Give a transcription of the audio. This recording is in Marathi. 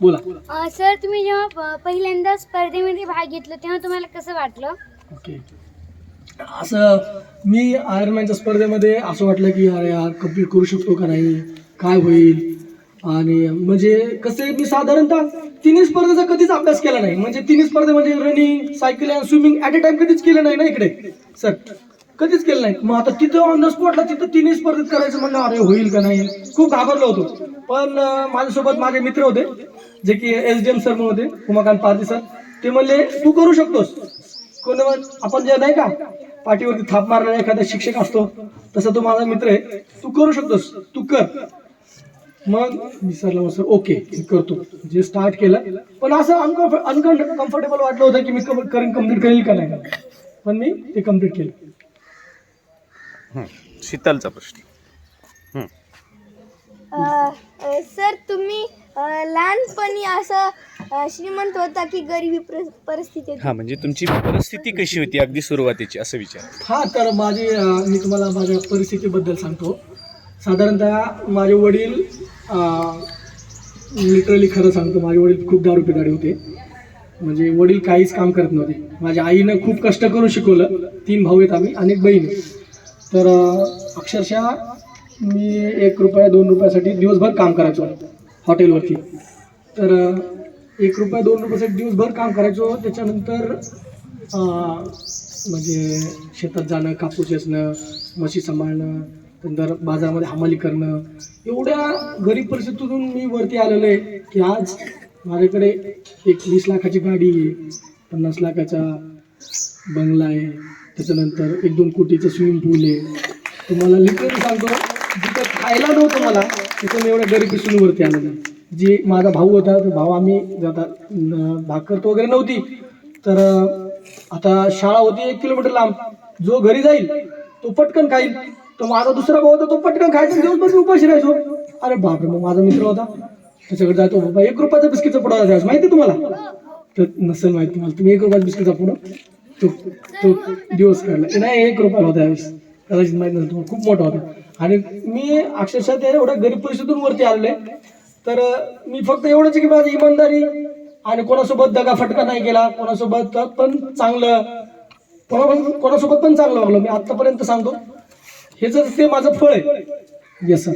बोला. अ, सर तुम्ही जेव्हा प- पहिल्यांदा स्पर्धेमध्ये भाग घेतला तेव्हा तुम्हाला कसं वाटलं? ओके. असं मी आयर्नमॅनच्या स्पर्धेमध्ये असं वाटलं की अरे यार कंप्लीट करू शकतो का नाही? काय होईल? आणि म्हणजे कसे मी साधारणतः तिन्ही स्पर्धेचा कधीच अभ्यास केला नाही. म्हणजे तिन्ही स्पर्धे म्हणजे रनिंग सायकल आणि स्विमिंग ॲट अ टाइम कधीच केलं नाही ना इकडे? सर कधीच केलं नाही. मग आता तिथं ऑन द स्पॉटला तिथं तिन्ही स्पर्धेत करायचं म्हणलं अरे होईल का नाही? खूप घाबरलो होतो. पण अं, माझ्यासोबत माझे मित्र होते. जे की एस डी एम सर होते उमाकांत पारदी सर ते म्हणले तू करू शकतोस. कोण आपण जे नाही का पाठीवरती थाप मारलेला एखादा शिक्षक असतो तसा तो माझा मित्र आहे. तू करू शकतोस. तू कर. मग मी सरला सर ओके करतो. जे स्टार्ट केलं. पण असं अनकम्फ अनकम्फर्टेबल वाटलं होतं की मी करेन कंप्लीट करेल का नाही. पण मी ते कंप्लीट केलं. शीतलचा प्रश्न. सर तुम्ही लहानपणी असं श्रीमंत होता की गरिबी प्र- परिस्थिती हा म्हणजे तुमची परिस्थिती कशी होती अगदी सुरुवातीची असं विचार. हा तर माझी मी तुम्हाला माझ्या परिस्थितीबद्दल सांगतो. साधारणतः माझे वडील लिटरली खरं सांगतो माझे वडील खूप दारू पिणारे होते. म्हणजे वडील काहीच काम करत नव्हते. माझ्या आईनं खूप कष्ट करून शिकवलं. तीन भाऊ आहेत आम्ही आणि एक बहीण. तर अक्षरशः मी एक रुपया दोन रुपयासाठी दिवसभर काम करायचो. हॉटेलवरती. तर एक रुपया दोन रुपयासाठी दिवसभर काम करायचो. त्याच्यानंतर म्हणजे शेतात जाणं कापूस वेचणं म्हशी सांभाळणं नंतर बाजारामध्ये हमाली करणं. एवढ्या गरीब परिस्थितीतून मी वरती आलेलो आहे की आज माझ्याकडे एक वीस लाखाची गाडी आहे पन्नास लाखाचा बंगला आहे. त्याच्यानंतर एक दोन कोटीचं स्विमिंग पूल आहे. तुम्हाला लिटरली सांगतो जिथं खायला नव्हतं मला. तिथं मी एवढ्या गरिबीसून वरती आणलं. जे माझा भाऊ होता तो भाऊ आम्ही जातात भाकर तो वगैरे नव्हती. तर आता शाळा होती एक किलोमीटर लांब. जो घरी जाईल तो पटकन खाईल. तो माझा दुसरा भाऊ होता तो पटकन खायचा दिवसभर मी उपाशी राहायचो. अरे बापरे मग माझा मित्र होता. त्याच्याकडे जातो बाबा एक रुपयाचा बिस्किटचा पुडा त्यावेळेस माहिती आहे तुम्हाला? तर नसेल माहिती तुम्हाला. तुम्ही एक रुपयाचा बिस्किटचा पुडा तो तो दिवस काढला. नाही एक रुपयाला होता यावेळेस. कदाचित माहीत नसेल तुम्हाला. खूप मोठा होता. आणि मी अक्षरशः त्या एवढ्या गरीब परिस्थितीतून वरती आलेलो आहे तर मी फक्त एवढंच की माझी इमानदारी आणि कोणासोबत दगाफटका नाही केला. कोणासोबत पण चांगलं कोणा कोणासोबत पण चांगलं वागलो. मी आतापर्यंत सांगतो. हे जर ते माझं फळ आहे. Yes sir